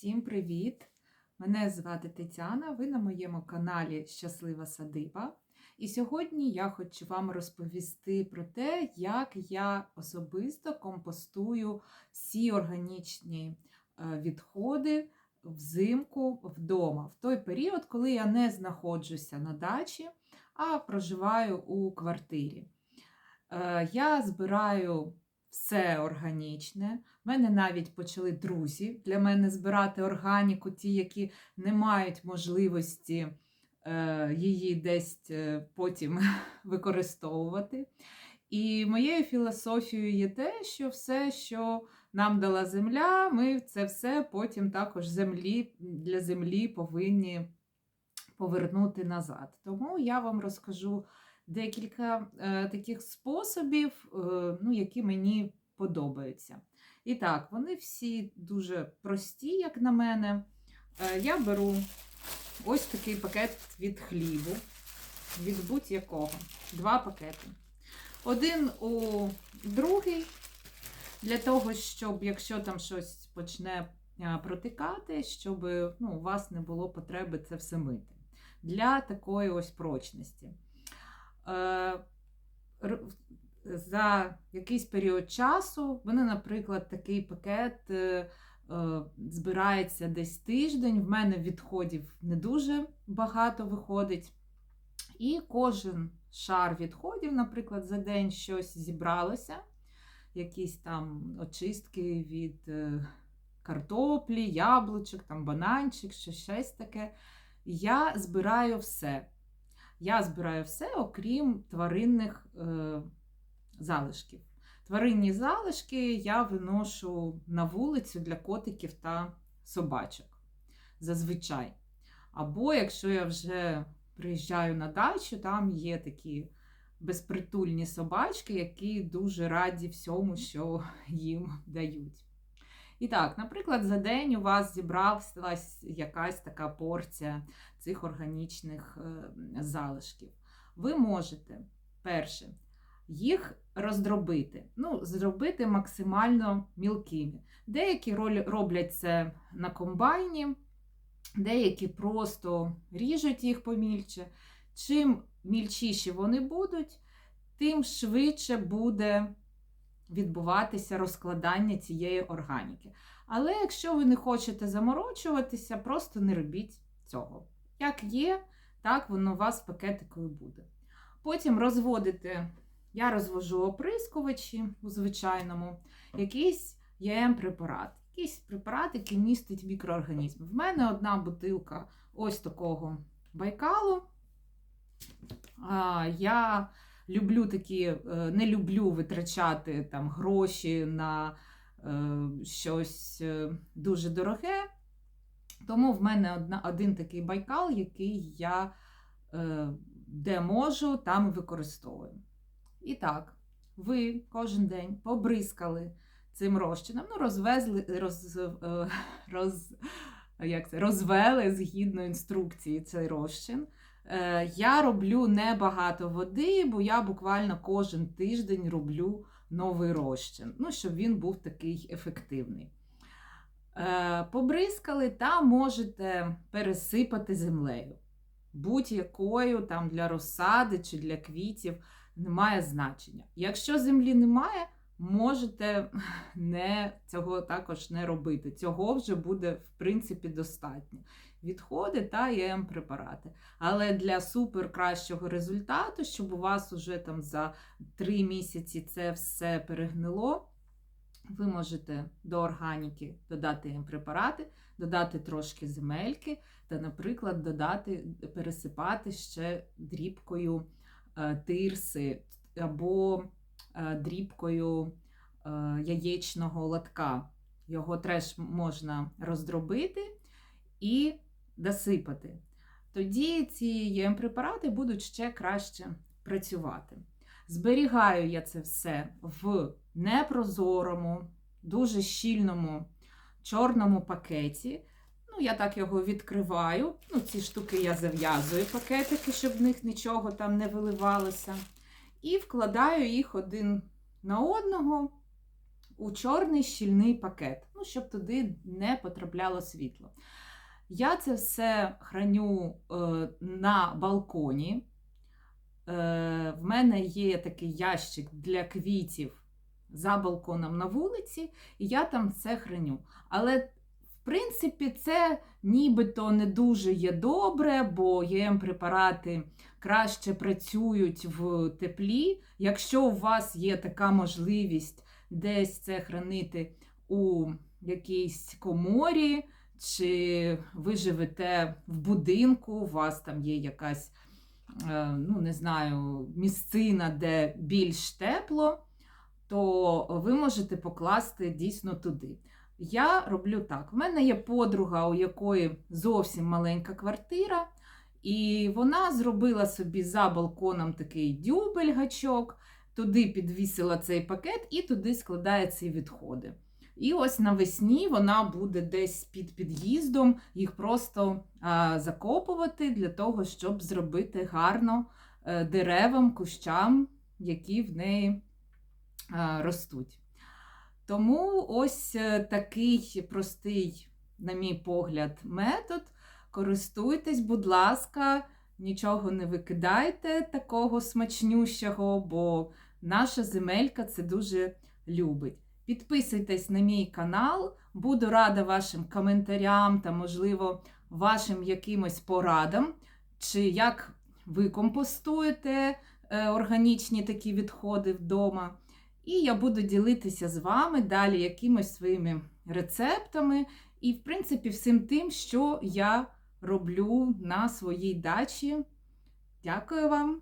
Всім привіт! Мене звати Тетяна, ви на моєму каналі Щаслива Садиба. І сьогодні я хочу вам розповісти про те, як я особисто компостую всі органічні е, відходи взимку вдома, в той період, коли я не знаходжуся на дачі, а проживаю у квартирі. Е, Я збираю все органічне. В мене навіть почали друзі для мене збирати органіку, ті, які не мають можливості е, її десь е, потім використовувати. І моєю філософією є те, що все, що нам дала земля, ми це все потім також землі, для землі повинні повернути назад. Тому я вам розкажу декілька е, таких способів, е, ну, які мені подобаються. І так, вони всі дуже прості, як на мене. Е, я беру ось такий пакет від хлібу, від будь-якого. Два пакети. Один у другий, для того, щоб, якщо там щось почне е, протикати, щоб ну, у вас не було потреби це все мити. Для такої ось прочності. Е, За якийсь період часу, вони, наприклад, такий пакет е, е, збирається десь тиждень. В мене відходів не дуже багато виходить. І кожен шар відходів, наприклад, за день щось зібралося, якісь там очистки від картоплі, яблучок, там бананчик, що щось таке. Я збираю все. Я збираю все, окрім тваринних е, залишків. Тваринні залишки я виношу на вулицю для котиків та собачок. Зазвичай. Або якщо я вже приїжджаю на дачу, там є такі безпритульні собачки, які дуже раді всьому, що їм дають. І так, наприклад, за день у вас зібралась якась така порція цих органічних е, залишків. Ви можете, перше, їх роздробити, ну, зробити максимально мілкими. Деякі роблять це на комбайні, деякі просто ріжуть їх помільче. Чим мільчіші вони будуть, тим швидше буде відбуватися розкладання цієї органіки. Але якщо ви не хочете заморочуватися, просто не робіть цього. Як є, так воно у вас пакетикою буде. Потім розводите, я розвожу оприскувачі у звичайному, якийсь ЄМ-препарат. Якийсь препарат, який містить мікроорганізми. В мене одна бутилка ось такого байкалу. Я люблю такі, е, не люблю витрачати там гроші на е, щось е, дуже дороге. Тому в мене одна, один такий байкал, який я де можу, там використовую. І так, ви кожен день побризкали цим розчином, ну, розвезли, роз, роз, як це, розвели згідно інструкції цей розчин. Е, Я роблю небагато води, бо я буквально кожен тиждень роблю новий розчин, ну, щоб він був такий ефективний. Е, Побризкали та можете пересипати землею. Будь-якою там для розсади чи для квітів немає значення. Якщо землі немає, можете не, цього також не робити. Цього вже буде, в принципі, достатньо. Відходи та ЄМ-препарати. Але для супер кращого результату, щоб у вас уже там за 3 місяці це все перегнило, ви можете до органіки додати ЄМ-препарати, додати трошки земельки та, наприклад, додати, пересипати ще дрібкою е, тирси або дрібкою е, яєчного латка. Його теж можна роздробити і досипати. Тоді ці ЄМ-препарати будуть ще краще працювати. Зберігаю я це все в непрозорому, дуже щільному чорному пакеті. Ну, я так його відкриваю. Ну, ці штуки я зав'язую пакетики, щоб в них нічого там не виливалося. І вкладаю їх один на одного у чорний щільний пакет, ну, щоб туди не потрапляло світло. Я це все храню е, на балконі. Е, в мене є такий ящик для квітів за балконом на вулиці, і я там це храню. Але, в принципі, це нібито не дуже є добре, бо ЄМ-препарати краще працюють в теплі. Якщо у вас є така можливість десь це хранити у якійсь коморі, чи ви живете в будинку, у вас там є якась, е, ну не знаю, місцина, де більш тепло, то ви можете покласти дійсно туди. Я роблю так: в мене є подруга, у якої зовсім маленька квартира, і вона зробила собі за балконом такий дюбель-гачок, туди підвісила цей пакет і туди складає ці відходи. І ось навесні вона буде десь під під'їздом їх просто а, закопувати для того, щоб зробити гарно е, деревам, кущам, які в неї а, ростуть. Тому ось е, такий простий, на мій погляд, метод. Користуйтесь, будь ласка, нічого не викидайте такого смачнющого, бо наша земелька це дуже любить. Підписуйтесь на мій канал, буду рада вашим коментарям та, можливо, вашим якимось порадам, чи як ви компостуєте е, органічні такі відходи вдома. І я буду ділитися з вами далі якимось своїми рецептами і, в принципі, всім тим, що я роблю на своїй дачі. Дякую вам!